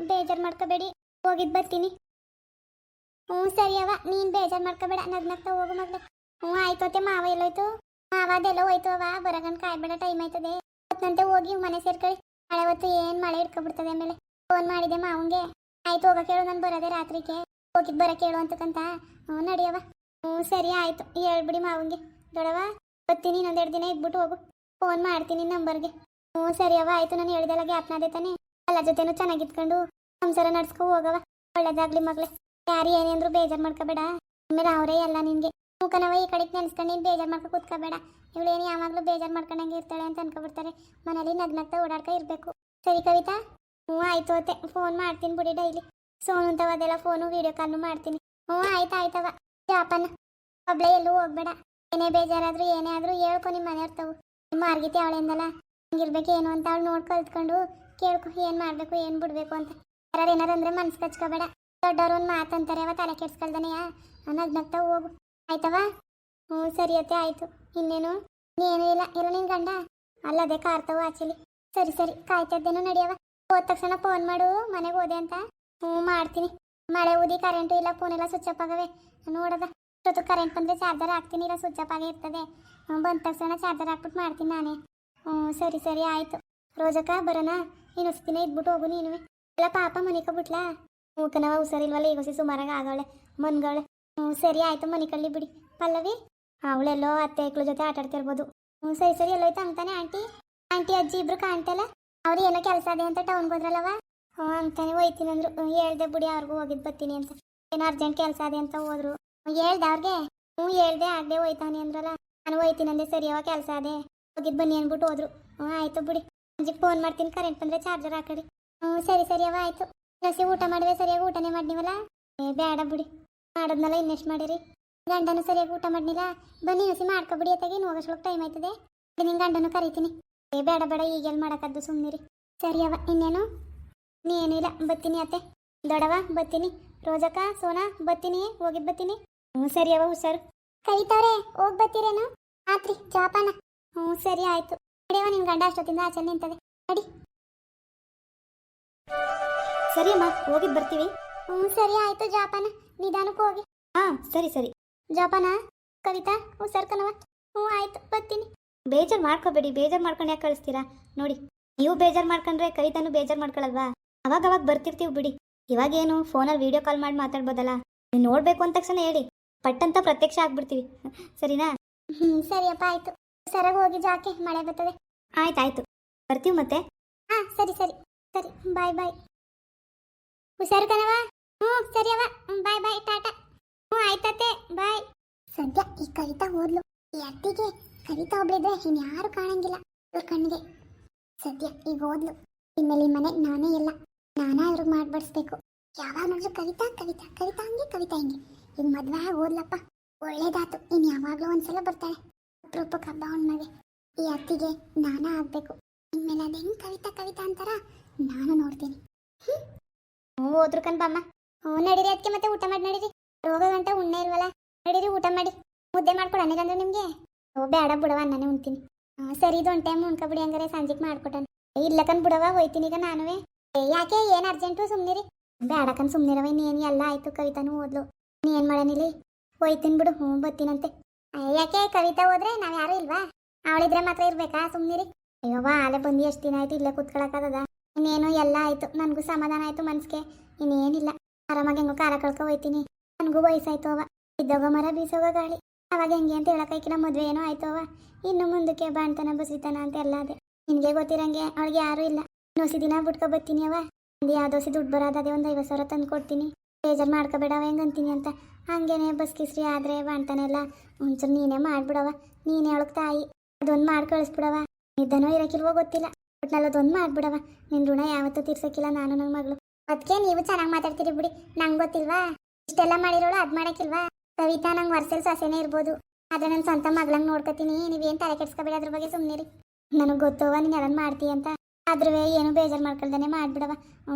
ಬೇಜಾರು ಮಾಡ್ಕೋಬೇಡಿ. ಹೋಗಿದ್ ಬರ್ತೀನಿ. ಹ್ಞೂ ಸರಿ ಅವ ನೀನು ಬೇಜಾರು ಮಾಡ್ಕೋಬೇಡ ನಗ್ ನಗ್ತಾ ಹೋಗು ಮಗ್ಳೆ ಹ್ಞೂ ಆಯ್ತೋತೆ ಮಾವ ಎಲ್ಲೋಯ್ತು? ಮಾವ ಅದೆಲ್ಲ ಹೋಯ್ತು ಅವ ಬರಗಂಡ್ ಕಾಯ್ಬೇಡ ಟೈಮ್ ಆಯ್ತದೆ. ಹೊತ್ತಂತೆ ಹೋಗಿ ಮನೆ ಸೇರ್ಕೊಳ್ಳಿ. ಮಳೆ ಹೊತ್ತು ಏನು ಮಳೆ ಹಿಡ್ಕೊಬಿಡ್ತದೆ ಆಮೇಲೆ. ಫೋನ್ ಮಾಡಿದೆ ಮಾವಂಗೆ. ಆಯ್ತು ಹೋಗಕ್ಕೆ ಹೇಳು ನಾನು ಬರೋದೆ ರಾತ್ರಿಗೆ. ಹೋಗಿದ್ ಬರಕ್ಕೆ ಹೇಳು ಅಂತಕ್ಕಂತ. ಹ್ಞೂ ನಡಿಯವ ಹ್ಞೂ, ಸರಿ, ಆಯ್ತು. ಹೇಳ್ಬಿಡಿ ಮಾವಂಗೆ. ದೊಡವ ಬರ್ತೀನಿ ಇನ್ನೊಂದೆರಡು ದಿನ ಇದ್ಬಿಟ್ಟು ಹೋಗು. ಫೋನ್ ಮಾಡ್ತೀನಿ ನಂಬರ್ಗೆ. ಹ್ಞೂ, ಸರಿ ಅವ ಆಯ್ತು, ನಾನು ಹೇಳಿದೆಲ್ಲ ಗ್ಯಾಪ್ನಾದೆ ತಾನೆ. ಎಲ್ಲ ಜೊತೆನೂ ಚೆನ್ನಾಗಿತ್ಕೊಂಡು ಸಂಸಾರ ನಡ್ಸ್ಕೊ ಹೋಗವ ಒಳ್ಳೇದಾಗ್ಲಿ ಮಗ್ಳೆ. ಯಾರು ಏನೇ ಬೇಜಾರ್ ಮಾಡ್ಕೋಬೇಡ. ಆಮೇಲೆ ಅವರೇ ಎಲ್ಲ ನಿನ್ಗೆ. ಮುಖನವ ಈ ಕಡೆ ನೆನ್ಸ್ಕೊಂಡು ನೀನು ಬೇಜಾರು ಮಾಡ್ಕೊ ಕೂತ್ಕೋಬೇಡ. ಇವಳೇನು ಯಾವಾಗಲೂ ಬೇಜಾರು ಮಾಡ್ಕೊಂಡಂಗೆ ಇರ್ತಾಳೆ ಅಂತ ಅನ್ಕೊಬಿಡ್ತಾರೆ. ಮನೇಲಿ ನಗ್ನಗ್ತಾ ಓಡಾಡ್ಕೊ ಇರಬೇಕು. ಸರಿ ಕವಿತಾ? ಹ್ಞೂ, ಆಯ್ತು ಅತ್ತೆ. ಫೋನ್ ಮಾಡ್ತೀನಿ ಬಿಡಿ ಡೈಲಿ. ಸೋನು ಅಂತವ ಅದೆಲ್ಲ ಫೋನು, ವಿಡಿಯೋ ಕಾಲ್ನು ಮಾಡ್ತೀನಿ. ಹ್ಞೂ, ಆಯ್ತು ಆಯ್ತವ ಜಾಪನ ಒಬ್ಳೆ ಎಲ್ಲೂ ಹೋಗ್ಬೇಡ. ಏನೇ ಬೇಜಾರಾದ್ರೂ, ಏನೇ ಆದ್ರೂ ಹೇಳ್ಕೊ ನಿಮ್ಮ ಮನೆ ತಾವು. ನಿಮ್ಮ ಅರ್ಗಿತಿ ಅವಳಿಂದಲ್ಲ? ಹಿಂಗಿರ್ಬೇಕು, ಏನು ಅಂತ ಅವಳು ನೋಡಿ ಕಲ್ತ್ಕೊಂಡು ಕೇಳ್ಕೊ, ಏನು ಮಾಡಬೇಕು, ಏನು ಬಿಡಬೇಕು ಅಂತ. ಯಾರು ಏನಾರು ಅಂದ್ರೆ ಮನ್ಸು ಕಚ್ಕೋಬೇಡ. ದೊಡ್ಡವ್ರು ಒಂದು ಮಾತಂತಾರೆ ಅವ ತಲೆ ಕೆಡ್ಸ್ಕೊಳ್ದನೆಯಾ ನಗ್ನಗ್ತಾ ಹೋಗು. ಆಯ್ತವ? ಹ್ಞೂ, ಸರಿ ಅತ್ತೆ, ಆಯ್ತು. ಇನ್ನೇನು? ನೀನು ಇಲ್ಲ. ಇಲ್ಲ ನಿನ್ ಗಂಡ. ಅಲ್ಲದೆ ಕಾರ್ತಾವು ಆಚಲಿ. ಸರಿ ಸರಿ. ಕಾಯ್ತದ್ದೇನೋ ನಡೆಯವ. ಹೋದ ತಕ್ಷಣ ಫೋನ್ ಮಾಡು. ಮನೆಗೆ ಹೋದೆ ಅಂತ. ಹ್ಞೂ, ಮಾಡ್ತೀನಿ. ಮಳೆ ಊದಿ ಕರೆಂಟು ಇಲ್ಲ ಫೋನ್ ಎಲ್ಲ ಸ್ವಿಚ್ ಆಫ್ ಆಗವೆ. ನೋಡದ. ಜೊತೆ ಕರೆಂಟ್ ಬಂದರೆ ಚಾರ್ಜರ್ ಹಾಕ್ತೀನಿ. ಇಲ್ಲ ಸ್ವಿಚ್ ಆಫ್ ಆಗೇ ಇರ್ತದೆ. ಬಂದ ತಕ್ಷಣ ಚಾರ್ಜರ್ ಹಾಕ್ಬಿಟ್ಟು ಮಾಡ್ತೀನಿ ನಾನೇ. ಹ್ಞೂ, ಸರಿ ಸರಿ, ಆಯಿತು. ರೋಜಕ್ಕ ಬರೋಣ ಇನ್ನೊಂದು ದಿನ ಇದ್ಬಿಟ್ಟು ಹೋಗು ನೀನು. ಎಲ್ಲ ಪಾಪ ಮನಿಕ ಬಿಟ್ಲಾ? ಮೂಕನವ ಹುಷಾರಿಲ್ವಲ್ಲ, ಈಗ ಹೊಸ ಸುಮಾರಾಗ ಆಗವಳೆ ಮನ್ಗವಳೆ ಹ್ಞೂ ಸರಿ ಆಯಿತು, ಮನೆ ಕಳ್ಳಿ ಬಿಡಿ. ಪಲ್ಲವಿ, ಅವಳೆಲ್ಲೋ ಅತ್ತೆ ಐಕ್ಳ ಜೊತೆ ಆಟ ಆಡ್ತಿರ್ಬೋದು. ಹ್ಞೂ ಸರಿ ಸರಿ, ಎಲ್ಲೋಯ್ತು ಅಂತಾನೆ ಆಂಟಿ? ಆಂಟಿ, ಅಜ್ಜಿ ಇಬ್ರು ಕಾಣ್ತಲ್ಲ? ಅವ್ರು ಏನೋ ಕೆಲಸ ಅದೇ ಅಂತ ಟೌನ್ಗೆ ಹೋದ್ರಲ್ಲವ? ಹ್ಞೂ ಅಂತಾನೆ ಹೋಯ್ತೀನಿ ಅಂದ್ರು. ಹೇಳ್ದೆ ಬಿಡಿ, ಅವ್ರಿಗೂ ಹೋಗಿದ್ದು ಬರ್ತೀನಿ ಅಂತ. ಏನೋ ಅರ್ಜೆಂಟ್ ಕೆಲಸ ಅದೇ ಅಂತ ಹೋದ್ರು. ಹೇಳ್ದೆ ಅವ್ರಿಗೆ? ಹ್ಞೂ ಹೇಳ್ದೆ, ಆಗದೆ ಹೋಯ್ತಾನೆ ಅಂದ್ರಲ್ಲ. ನಾನು ಹೋಯ್ತೀನಿ ಅಂದೆ ಸರಿ ಅವ ಕೆಲಸ ಅದೇ ಹೋಗಿದ್ದು ಬನ್ನಿ ಅಂದ್ಬಿಟ್ಟು ಹೋದ್ರು. ಹ್ಞೂ ಆಯಿತು ಬಿಡಿ. ಸಂಜೆಗೆ ಫೋನ್ ಮಾಡ್ತೀನಿ ಕರೆಂಟ್ ಬಂದ್ರೆ ಚಾರ್ಜರ್ ಹಾಕಡಿ. ಹ್ಞೂ ಸರಿ ಸರಿ ಅವ ಆಯಿತು. ಲಸಿ ಊಟ ಮಾಡಿದೆ ಸರಿಯಾಗಿ ಊಟನೇ ಮಾಡಿವಲ್ಲ ಏ ಬೇಡ ಬಿಡಿ. ಮಾಡೋದ್ನೆಲ್ಲ ಇನ್ನೆಷ್ಟು ಮಾಡಿರಿ. ಗಂಡನು ಸರಿಯಾಗಿ ಊಟ ಮಾಡ್ನಿಲ್ಲ? ಬನ್ನಿ ಹಸಿ ಮಾಡ್ಕೊಬಿಡಿ ಅತ್ತಾಗಿ ಹೋಗೋಷ್ಳಕ್ಕೆ ಟೈಮ್ ಆಯ್ತದೆ. ನಿನ್ನ ಗಂಡನು ಕರಿತೀನಿ. ಏ ಬೇಡ ಬೇಡ ಈಗೆಲ್ಲ ಸುಮ್ಮನೆ ಸುಮ್ಮನಿರಿ ಸರಿ ಅವ ಇನ್ನೇನು ನೀನು ಇಲ್ಲ, ಬತ್ತೀನಿ ಅತ್ತೆ. ದೊಡವ ಬತ್ತೀನಿ. ರೋಜಕ್ಕ, ಸೋನಾ, ಬತ್ತೀನಿ ಹೋಗಿ ಬತ್ತೀನಿ. ಹ್ಞೂ ಸರಿ ಅವ ಹುಷಾರು. ಕರೀತಾವ್ರೆ ಹೋಗಿ ಬತ್ತೀರೇನು? ಆತ್ರಿ, ಜಾಪಾನ. ಹ್ಞೂ ಸರಿ, ಆಯ್ತು. ನಿನ್ನ ಗಂಡ ಅಷ್ಟೊತ್ತಿಂದ ಆಚೆ ನಿಂತದೆ. ನಡಿ. ಸರಿ ಅಮ್ಮ ಹೋಗಿದ್ ಬರ್ತೀವಿ. ಹ್ಞೂ ಸರಿ ಆಯ್ತು ಜಾಪಾನ. ನಿಧಾನಕ್ಕೆ ಹೋಗಿ. ಹಾ, ಸರಿ ಸರಿ. ಜಾಪಾನ, ಕವಿತಾ ಹ್ಞೂ ಸರ್ ಕನವ ಹ್ಞೂ ಆಯ್ತು, ಬರ್ತೀನಿ. ಬೇಜಾರ್ ಮಾಡ್ಕೋಬೇಡಿ, ಬೇಜಾರ್ ಮಾಡ್ಕೊಂಡು ಯಾಕೆ ಕಳಿಸ್ತೀರಾ? ನೋಡಿ, ನೀವು ಬೇಜಾರ್ ಮಾಡ್ಕೊಂಡ್ರೆ ಕವಿತಾನು ಬೇಜಾರ್ ಮಾಡ್ಕೊಳಲ್ವಾ? ಅವಾಗ ಅವಾಗ ಬರ್ತಿರ್ತೀವಿ ಬಿಡಿ. ಇವಾಗೇನು, ಫೋನಲ್ಲಿ ವಿಡಿಯೋ ಕಾಲ್ ಮಾಡಿ ಮಾತಾಡ್ಬೋದಲ್ಲ? ನೀವು ನೋಡಬೇಕು ಅಂದ ತಕ್ಷಣ ಹೇಳಿ. ಪಟ್ಟಂತ ಪ್ರತ್ಯಕ್ಷ ಆಗ್ಬಿಡ್ತೀವಿ. ಸರಿನಾ? ಹ್ಞೂ ಸರಿಯಪ್ಪ, ಆಯ್ತು. ಸರಿಯಾಗಿ ಹೋಗಿ ಜಾಕೆ, ಮಳೆ ಬರ್ತದೆ. ಆಯ್ತಾಯ್ತು. ಬರ್ತೀವಿ ಮತ್ತೆ? ಹಾ ಸರಿ ಸರಿ. ಸರಿ ಬಾಯ್ ಬಾಯ್ ಹುಷಾರು ಕಣವ ಹ್ಞೂ ಸರಿ ಅವ ಬಾಯ್ ಬಾಯ್ ಟಾಟಾ. ಹ್ಞೂ ಆಯ್ತತೆ ಬಾಯ್ ಸದ್ಯ ಈ ಕವಿತಾ ಓದ್ಲು. ಈ ಅತ್ತಿಗೆ ಕವಿತಾ ಒಬ್ಳಿದ್ರೆ ಇನ್ಯಾರು ಕಾಣಂಗಿಲ್ಲ. ಇವ್ರ ಕಣ್ಣಿಗೆ. ಸದ್ಯ ಈಗ ಓದ್ಲು. ಇನ್ಮೇಲೆ ಈ ಮನೆ ನಾನೇ ಇಲ್ಲ. ನಾನೇ ಇವ್ರಿಗೆ ಮಾಡ್ಬಡಿಸ್ಬೇಕು. ಯಾವಾಗ ನೋಡಿದ್ರು ಕವಿತಾ ಕವಿತಾ ಕವಿತಾ ಹಂಗೆ ಕವಿತಾ ಹಿಂಗೆ. ಈಗ ಮದ್ವೆ ಆಗಿ ಓದ್ಲಪ್ಪ. ಒಳ್ಳೇದಾತು. ಇನ್ ಯಾವಾಗಲೂ ಒಂದ್ಸಲ ಬರ್ತಾಳೆ. ಅಪರೂಪಕ್ಕೆ ಹಬ್ಬ ಹುಣ್ಣಿಮೆಗೆ. ಈ ಅತ್ತಿಗೆ ನಾನೇ ಆಗ್ಬೇಕು. ಇನ್ಮೇಲೆ ಅದು ಹೆಂಗ್ ಕವಿತಾ ಕವಿತಾ ಅಂತಾರ ನಾನು ನೋಡ್ತೀನಿ. ಹ್ಞೂ ಹೋದ್ರು ಕಣ್ ಬಾಮ್ಮ. ಹ್ಞೂ ನಡೀರಿ ಅದಕ್ಕೆ ಮತ್ತೆ ಊಟ ಮಾಡಿ ನಡೀರಿ. ರೋಗ ಗಂಟ ಉಣ್ಣೆ ಇಲ್ವಲ್ಲ? ನಡೀರಿ ಊಟ ಮಾಡಿ. ಮುದ್ದೆ ಮಾಡ್ಕೊಡ ಅನ್ನಗಂದ್ರೆ ನಿಮಗೆ? ಓ ಬೇಡ ಬಿಡವ ಅನ್ನನೇ ಉಣ್ತೀನಿ. ಹಾಂ ಸರಿ ಇದು ಒಂದು ಟೈಮ್ ಉಣ್ಕೊಬಿಡಿ ಹಂಗಾರೆ ಸಂಜೆಗೆ ಇಲ್ಲ ಕಣ್ ಬಿಡವ ಹೋಯ್ತೀನಿ ಈಗ ನಾನುವೇ. ಯಾಕೆ, ಏನ್ ಅರ್ಜೆಂಟು ಸುಮ್ನಿರಿ. ಬೇಡಕನ್ ಸುಮ್ಮನಿರವ ಇನ್ನೇನು, ಎಲ್ಲ ಆಯ್ತು ಕವಿತಾನು ಓದ್ಲು. ಏನು ಮಾಡನಿಲಿ ಹೋಯ್ತೀನಿ ಬಿಡು ಹ್ಞೂ ಬರ್ತೀನಂತೆ. ಯಾಕೆ ಕವಿತಾ ಹೋದ್ರೆ ನಾವು ಯಾರು ಇಲ್ವಾ? ಅವಳಿದ್ರೆ ಮಾತ್ರ ಇರ್ಬೇಕಾ? ಸುಮ್ಮನಿರಿ ಅಯ್ಯವ್ವ ಆಲೆ ಬಂದು ಎಷ್ಟು ದಿನ ಆಯ್ತು ಇಲ್ಲೇ ಕುತ್ಕೊಳಕ್ಕದ ಇನ್ನೇನು ಎಲ್ಲ ಆಯ್ತು. ನನಗೂ ಸಮಾಧಾನ ಆಯ್ತು ಮನ್ಸಿಗೆ. ಇನ್ನೇನಿಲ್ಲ. ಆರಾಮಾಗಿ ಹೆಂಗೋ ಕಾರ ಕಳ್ಕೊ ಹೋಯ್ತೀನಿ. ನನಗೂ ವಯಸ್ಸಾಯ್ತು ಅವ ಇದ್ದೋಗ ಮರ, ಬೀಸೋಗ ಗಾಳಿ. ಅವಾಗ ಹೆಂಗೆ ಅಂತ ಹೇಳಕೈಕಿನ ಮದುವೆ ಏನೋ ಆಯ್ತು ಅವ ಇನ್ನು ಮುಂದಕ್ಕೆ ಬಾಣ್ತನ ಬಸಿತನ ಅಂತ ಎಲ್ಲ ಅದೇ. ನಿನಗೆ ಗೊತ್ತಿರಂಗೆ ಅವಳಿಗೆ ಯಾರೂ ಇಲ್ಲ. ನೋಸಿ ದಿನ ಬಿಟ್ಕೊ ಬರ್ತೀನಿ ಅವ ಒಂದು ದೋಸೆ ದುಡ್ಡು ಬರೋದದೇ ಒಂದು ಐವತ್ತು ಸಾವಿರ ತಂದು ಕೊಡ್ತೀನಿ. ಬೇಜಾರು ಅವ ಹೆಂಗೆ ಅಂತೀನಿ ಅಂತ. ಹಂಗೇನೆ ಬಸ್ ಕಿಸ್ರಿ ಆದರೆ ಬಾಣ್ತಾನೆಲ್ಲ ಒಂಚೂರು ನೀನೇ ಮಾಡ್ಬಿಡವ ನೀನೇ ಅವಳಗ್ ತಾಯಿ. ಅದೊಂದು ಮಾಡಿ ಕಳಿಸ್ಬಿಡವ ನಿದ್ದನೋ ಇರಕ್ಕಿಲ್ವೋ ಗೊತ್ತಿಲ್ಲ. ಒಟ್ನಲ್ಲಿ ಅದೊಂದು ಮಾಡ್ಬಿಡವ ನಿನ್ ಋಣ ಯಾವತ್ತೂ ತೀರ್ಸಕ್ಕಿಲ್ಲ ನಾನು ನನ್ನ ಮಗಳು. ಅದಕ್ಕೆ ನೀವು ಚೆನ್ನಾಗಿ ಮಾತಾಡ್ತೀರಿ ಬಿಡಿ. ನಂಗೆ ಗೊತ್ತಿಲ್ವಾ? ಇಷ್ಟೆಲ್ಲ ಮಾಡಿರೋಳು ಅದು ಮಾಡಕ್ಕಿಲ್ವಾ? ಕವಿತಾ ನಂಗೆ ವರ್ಸಲ್ ಸೊಸೆನೇ ಇರ್ಬೋದು. ಆದ್ರೆ ನನ್ನ ಸ್ವಂತ ಮಗಳಂಗೆ ನೋಡ್ಕೊತೀನಿ. ನೀವೇನು ತಲೆ ಕೆಡ್ಸ್ಕೊಬೇಡಿ ಅದ್ರ ಬಗ್ಗೆ ಸುಮ್ಮನಿರಿ ನನಗೆ ಗೊತ್ತವ ನೀನು ಅದನ್ನು ಮಾಡ್ತೀಯ ಅಂತ. ಆದ್ರೂ ಏನು ಬೇಜಾರು ಮಾಡ್ಕೊಳ್ದೇನೆ ಮಾಡ್ಬಿಡವ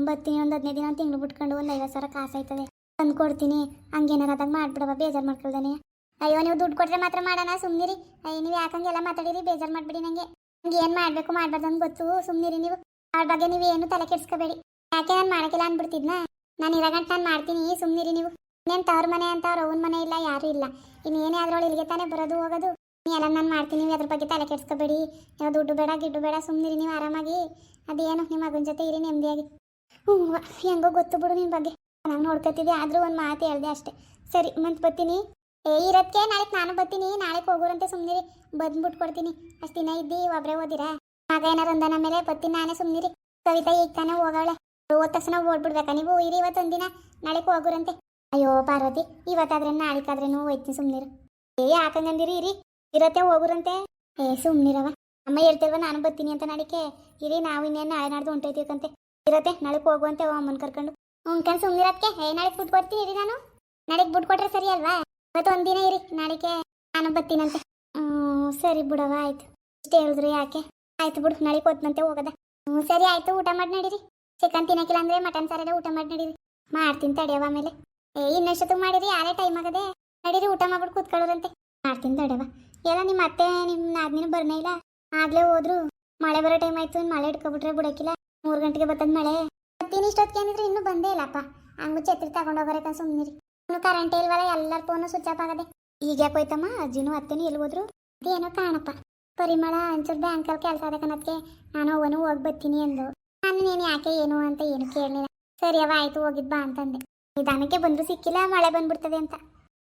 ಬರ್ತೀನಿ ಒಂದ್ ಹದಿನೈದು ದಿನ ತಿಂಗಳು ಬಿಟ್ಕೊಂಡು ಒಂದ್ ಐವತ್ತು ಸಾವಿರ ಕಾಸಾಯ್ತದೆ ತಂದು ಕೊಡ್ತೀನಿ ಹಂಗೇನಾರ ಅದಾಗ ಮಾಡ್ಬಿಡವ ಬೇಜಾರು ಮಾಡ್ಕೊಳ್ದೇನೆ. ಅಯ್ಯೋ, ನೀವು ದುಡ್ಡು ಕೊಟ್ರೆ ಮಾತ್ರ ಮಾಡೋಣ ಸುಮ್ಮನಿರಿ ಅಯ್ಯ, ನೀವು ಯಾಕಂಗೆಲ್ಲ ಮಾತಾಡಿರಿ? ಬೇಜಾರು ಮಾಡ್ಬಿಡಿ ನನಗೆ ನಂಗೆ ಏನು ಮಾಡಬೇಕು ಮಾಡ್ಬಾರ್ದು ಅಂತ ಗೊತ್ತು. ಸುಮ್ಮನಿರಿ ನೀವು. ಅವ್ರ ಬಗ್ಗೆ ನೀವು ಏನು ತಲೆ ಕೆಡ್ಸ್ಕೋಬೇಡಿ. ಯಾಕೆ ನಾನು ಮಾಡಕ್ಕಿಲ್ಲ ಅಂದ್ಬಿಡ್ತಿದ್ನ ನಾನು ಇರಗಂಟ ನಾನು ಮಾಡ್ತೀನಿ. ಸುಮ್ಮನಿರಿ ನೀವು. ಇನ್ನೇನು ತವ್ರ ಮನೆ ಅಂತ ಅವ್ರ ಅವ್ನ ಮನೆ ಇಲ್ಲ, ಯಾರೂ ಇಲ್ಲ. ಇನ್ನೇನೇ ಅದ್ರೊಳಗೆ ಇಲ್ಲಿಗೆ ತಾನೇ ಬರೋದು, ಹೋಗೋದು. ಎಲ್ಲ ನಾನು ಮಾಡ್ತೀನಿ. ನೀವು ಅದ್ರ ಬಗ್ಗೆ ತಲೆ ಕೆಡ್ಸ್ಕೋಬೇಡಿ. ನೀವು ದುಡ್ಡು ಬೇಡ, ಗಿಡ್ಡು ಬೇಡ ಸುಮ್ಮನಿರಿ ನೀವು ಆರಾಮಾಗಿ. ಅದೇನು, ನಿಮ್ಮ ಮಗನ ಜೊತೆ ಇರಿ ನೆಮ್ಮದಿಯಾಗಿ ಹ್ಞೂ ಹೆಂಗೋ ಗೊತ್ತು ಬಿಡು ನಿಮ್ಮ ಬಗ್ಗೆ. ನಾನು ನೋಡ್ಕೊತಿದ್ದೆ, ಆದರೂ ಒಂದು ಮಾತು ಹೇಳಿದೆ ಅಷ್ಟೇ. ಸರಿ ಮತ್ತೆ ಬರ್ತೀನಿ. ಏ ಇರೋದಕ್ಕೆ ನಾಳೆ ನಾನು ಬರ್ತೀನಿ ನಾಳೆ ಹೋಗೋರಂತೆ ಸುಮ್ಮನಿರಿ ಬಂದ್ಬಿಟ್ಟು ಕೊಡ್ತೀನಿ. ಅಷ್ಟು ದಿನ ಇದ್ದಿ ಒಬ್ಬರೇ ಓದಿರಾ. ಮಗ ಏನಾರು ಅಂದ ಮೇಲೆ ಬರ್ತೀನಿ, ನಾನೇ ಸುಮ್ಮನಿರಿ ಕವಿತಾ ಈಗ ತಾನೇ ಹೋಗವಳೆ. ಹೋದ ತಕ್ಷಣ ಓಡ್ಬಿಡ್ಬೇಕಾ ನೀವು? ಇರಿ ಇವತ್ತೊಂದಿನ ನಾಳೆ ಹೋಗೋರಂತೆ. ಅಯ್ಯೋ, ಪಾರ್ವತಿ, ಇವತ್ತಾದ್ರೆ ನಾಳೆಕಾದ್ರೇನು ಹೋಯ್ತೀನಿ ಸುಮ್ಮನಿರು ಏ ಯಾಕಂಗಂದಿರಿ ಇರಿ. ಇರತ್ತೆ, ಹೋಗುರಂತೆ. ಏ ಸುಮ್ಮನಿರವ ಅಮ್ಮ ಹೇಳ್ತಿಲ್ವ, ನಾನು ಬರ್ತೀನಿ ಅಂತ ನಾಳಿಕೆ ಇರಿ, ನಾವು ಇನ್ನೇನು ನಾಳೆ ನಾಡ್ದು ಹೊಂಟೈತೀವಕಂತೆ ಇರತ್ತೆ ನಾಳೆ ಹೋಗುವಂತೆ ಅಮ್ಮನ ಕರ್ಕೊಂಡು. ಉಂಕಂಡು ಸುಮ್ಮನಿರತ್ಕೆ ಏ ನಾಳೆ ಫುಡ್ ಕೊಡ್ತೀನಿ, ಇರಿ ನಾನು. ನಾಳೆಗೆ ಬಿಟ್ಕೊಟ್ರೆ ಸರಿ ಅಲ್ವಾ? ಇವತ್ತು ಒಂದಿನ ಇರಿ ನಾಳೆಗೆ ನಾನು ಬರ್ತೀನಂತೆ. ಹ್ಞೂ ಸರಿ ಬಿಡವ ಆಯ್ತು. ಇಷ್ಟು ಹೇಳಿದ್ರು ಯಾಕೆ? ಆಯ್ತು ಬಿಡು ನಾಳೆ ಹೊತ್ತಂತೆ ಹೋಗದ. ಹ್ಞೂ ಸರಿ ಆಯ್ತು, ಊಟ ಮಾಡಿ ನಡೀರಿ. ಚಿಕನ್ ತಿನ್ನಕ್ಕಿಲ್ಲ ಅಂದ್ರೆ ಮಟನ್ ಸಾರೆಲ್ಲ ಊಟ ಮಾಡಿ ನಡೀರಿ. ಮಾಡ್ತೀನಿ ತಡೆಯವ ಆಮೇಲೆ. ಏ ಇನ್ನಷ್ಟು ಮಾಡಿರಿ ಯಾರೇ ಟೈಮ್ ಆಗದೆ. ನಡೀರಿ, ಊಟ ಮಾಡ್ಬಿಟ್ಟು ಕೂತ್ಕೊಳ್ಳೋರಂತೆ. ಮಾಡ್ತೀನಿ ತಡೆಯವ ಎಲ್ಲ ನಿಮ್ಮ ಅತ್ತೆ ನಿಮ್ಮ ನಾದ್ನಿನ ಬರ್ನೇ ಇಲ್ಲ. ಆಗ್ಲೇ ಹೋದ್ರು. ಮಳೆ ಬರೋ ಟೈಮ್ ಆಯ್ತು ಮಳೆ ಹಿಡ್ಕೊಬಿಟ್ರೆ ಬಿಡಕ್ಕಿಲ್ಲ. ಮೂರು ಗಂಟೆಗೆ ಬತ್ತದ ಮಳೆ. ಬರ್ತೀನಿ, ಇಷ್ಟೊತ್ತಿಗೆ ಅಂದಿದ್ರೆ ಇನ್ನೂ ಬಂದೇ ಇಲ್ಲಪ್ಪ. ಹಂಗು ಛತ್ರಿ ತಗೊಂಡು ಹೋಗೋರಕ್ಕ ಸುಮ್ಮನಿರಿ ಇನ್ನು ಕರೆಂಟ್ ಇಲ್ವಲ್ಲ, ಎಲ್ಲರ ಫೋನು ಸ್ವಿಚ್ ಆಫ್ ಆಗದೆ. ಈಗ ಹೋಯ್ತಮ್ಮ? ಅಜ್ಜಿನೂ ಅತ್ತೆನೂ ಎಲ್ಲಿ ಹೋದ್ರು? ಅದೇನೋ ಕಾಣಪ್ಪ. ಪರಿಮಳ ಒಂಚೂರು ಬ್ಯಾಂಕಲ್ಲಿ ಕೆಲಸ ಅದ ನಾನು ಅವನು ಹೋಗಿ ಬರ್ತೀನಿ ಅಂದು ನಾನು ನೀನು ಯಾಕೆ ಏನು ಅಂತ ಏನು ಕೇಳಲಿಲ್ಲ. ಸರಿ ಅವ ಆಯ್ತು, ಹೋಗಿದ್ ಬಾ ಅಂತಂದೆ. ನಿಧಾನಕ್ಕೆ ಬಂದು ಸಿಕ್ಕಿಲ್ಲ, ಮಳೆ ಬಂದ್ಬಿಡ್ತದೆ ಅಂತ.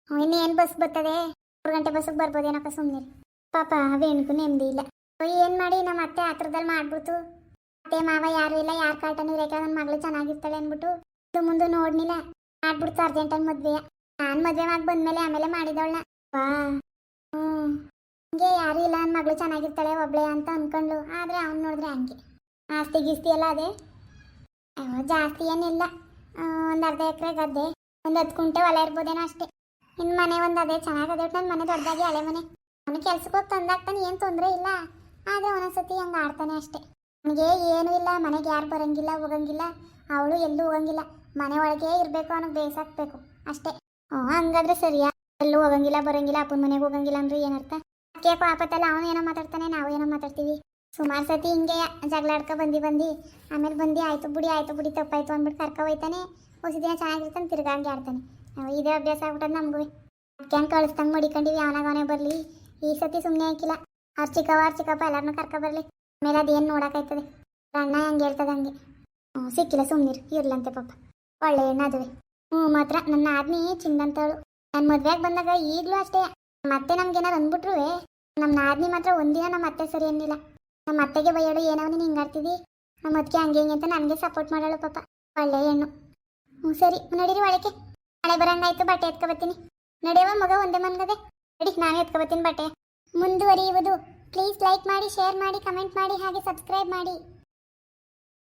ಇನ್ನು ಇನ್ನೇನು ಬಸ್ ಬರ್ತದೆ? ಮೂರು ಗಂಟೆ ಬಸ್ಸಿಗೆ ಬರ್ಬೋದೇನಪ್ಪ ಸುಮ್ಮನೆ ಪಾಪ ಅವೇನಕ್ಕೂ ನೆಮ್ಮದಿ ಇಲ್ಲ. ಏನು ಮಾಡಿ ನಮ್ಮ ಅತ್ತೆ ಹತ್ರದಲ್ಲಿ ಮಾಡ್ಬಿಡ್ತು. ಅತ್ತೆ, ಮಾವ ಯಾರು ಇಲ್ಲ, ಯಾರು ಕಾಟನೂ ಇರಕ್ಕೆ ನನ್ನ ಮಗಳು ಚೆನ್ನಾಗಿರ್ತಾಳೆ ಅಂದ್ಬಿಟ್ಟು. ಇದು ಮುಂದೆ ನೋಡ್ನಿಲ್ಲ. ಮಾಡ್ಬಿಡ್ತು ಅರ್ಜೆಂಟಾಗಿ ಮದ್ವೆ. ನಾನು ಮದ್ವೆ ಮಾಡಿ ಬಂದ್ಮೇಲೆ ಆಮೇಲೆ ಮಾಡಿದವಳನ್ನ. ವಾ. ಹ್ಞೂ ಹಂಗೆ ಯಾರು ಇಲ್ಲ. ನನ್ನ ಮಗಳು ಚೆನ್ನಾಗಿರ್ತಾಳೆ ಒಬ್ಳೆ ಅಂತ ಅನ್ಕೊಂಡ್ಲು ಆದ್ರೆ ಅವ್ನು ನೋಡಿದ್ರೆ ಹಂಗೆ. ಆಸ್ತಿ ಗಿಸ್ತಿ ಎಲ್ಲ ಅದೇ. ಅಯ್ಯೋ, ಜಾಸ್ತಿ ಏನಿಲ್ಲ. ಒಂದು ಅರ್ಧ ಎಕರೆ ಗದ್ದೆ ಒಂದು ಹತ್ತು ಕುಂಟೆ ಹೊಲ ಇರ್ಬೋದೇನೋ ಅಷ್ಟೇ. ಇನ್ನು ಮನೆ ಒಂದು ಅದೇ ಚೆನ್ನಾಗದೆ ನನ್ನ ಮನೆ ದೊಡ್ಡದಾಗಿ ಹಳೆ ಮನೆ. ಅವನು ಕೆಲ್ಸಕ್ಕೆ ಹೋಗಿ ತಂದಾಗ್ತಾನೆ ಏನು ತೊಂದರೆ ಇಲ್ಲ. ಆದರೆ ಒಂದೊಂದ್ಸತಿ ಹಂಗೆ ಆಡ್ತಾನೆ ಅಷ್ಟೇ. ನನಗೆ ಏನೂ ಇಲ್ಲ. ಮನೆಗೆ ಯಾರು ಬರಂಗಿಲ್ಲ ಹೋಗಂಗಿಲ್ಲ. ಅವಳು ಎಲ್ಲೂ ಹೋಗಂಗಿಲ್ಲ. ಮನೆ ಒಳಗೆ ಇರಬೇಕು ಅನ್ನೋ ಬೇಸಾಕ್ಬೇಕು, ಅಷ್ಟೇ. ಹ್ಞೂ ಹಂಗಾದ್ರೆ ಸರಿಯಾ? ಎಲ್ಲೂ ಹೋಗಂಗಿಲ್ಲ, ಬರಂಗಿಲ್ಲ, ಅಪ್ಪನ ಮನೆಗೆ ಹೋಗಂಗಿಲ್ಲ ಅಂದ್ರೆ ಏನರ್ಥ? ಅದಕ್ಕೆ ಆಪತ್ತಲ್ಲ ಅವನು ಏನೋ ಮಾತಾಡ್ತಾನೆ, ನಾವು ಏನೋ ಮಾತಾಡ್ತೀವಿ. ಸುಮಾರು ಸತಿ ಹಿಂಗೆ ಜಗಳ ಆಡ್ಕೊ ಬಂದು ಬಂದು, ಆಮೇಲೆ ಬಂದು, ಆಯ್ತು ಬಿಡಿ ಆಯ್ತು ಬಿಡಿ, ತಪ್ಪಾಯ್ತು ಅಂದ್ಬಿಟ್ಟು ಕರ್ಕೊ ಹೋಯ್ತಾನೆ. ಹೊಸ ದಿನ ಚೆನ್ನಾಗಿರ್ತಾನೆ ತಿರ್ಗಾಂಗೆ ಆಡ್ತಾನೆ. ಇದೇ ಅಭ್ಯಾಸ ಆಗ್ಬಿಟ್ಟದ ನಮಗೂ. ಅಕ್ಕೇನು ಕಳಿಸ್ದಂಗೆ ಮಡಿಕೊಂಡಿವಿ, ಅವನಾಗ ಅವನೇ ಬರಲಿ. ಈ ಸತಿ ಸುಮ್ಮನೆ ಹಾಕಿಲ್ಲ. ಅವ್ರ ಚಿಕ್ಕವ ಅವ್ರ ಚಿಕ್ಕಪ್ಪ ಎಲ್ಲರನ್ನೂ ಕರ್ಕೊ ಬರಲಿ. ಆಮೇಲೆ ಅದೇನು ನೋಡೋಕ್ಕಾಯ್ತದೆ? ಅಣ್ಣ ಹೆಂಗೆ ಹೇಳ್ತದೆ ಹಂಗೆ. ಹ್ಞೂ ಸಿಕ್ಕಿಲ್ಲ ಸುಮ್ಮನಿರು ಇರ್ಲಂತೆ ಪಾಪ. ಒಳ್ಳೆ ಹೆಣ್ಣಾದ್ವಿ ಹ್ಞೂ ಮಾತ್ರ ನನ್ನ ಆದ್ನಿ ಚಿಂದಂತವಳು. ನನ್ನ ಮದುವೆಗೆ ಬಂದಾಗ ಈಗಲೂ ಅಷ್ಟೇ. ಮತ್ತೆ ನಮ್ಗೇನಾರು ಅಂದ್ಬಿಟ್ರು ನಮ್ಮ ನಾದ್ನಿ ಮಾತ್ರ ಒಂದಿನ ನಮ್ಮ ಅತ್ತೆ ಸರಿ ಅನ್ನಿಲ್ಲ. ನಮ್ಮ ಅತ್ತೆಗೆ ಬೈಯೋಳು, ಏನೋ ನೀನು ಹಿಂಗಾಡ್ತಿದ್ದಿ ನಮ್ಮ ಅದಕ್ಕೆ ಹಂಗೆ ಹಿಂಗೆ ಅಂತ ನನಗೆ ಸಪೋರ್ಟ್ ಮಾಡೋಳು ಪಾಪ. ಒಳ್ಳೆ ಹೆಣ್ಣು. ಹ್ಞೂ ಸರಿ, ನಡೀರಿ ಒಳಗೆ ನಾಳೆ ಬರಂಗಾಯ್ತು, ಬಟ್ಟೆ ಎತ್ಕೊಬತ್ತೀನಿ ನಡೆಯುವ ಮಗ ಒಂದೇ ಮನ್ಗದೆ. ನಡಿ, ನಾನೇ ಎತ್ಕೊಬತ್ತೀನಿ ಬಟ್ಟೆ. ಮುಂದುವರಿಯುವುದು. ಪ್ಲೀಸ್ ಲೈಕ್ ಮಾಡಿ ಶೇರ್ ಮಾಡಿ ಕಮೆಂಟ್ ಮಾಡಿ, ಹಾಗೆ ಸಬ್ಸ್ಕ್ರೈಬ್ ಮಾಡಿ.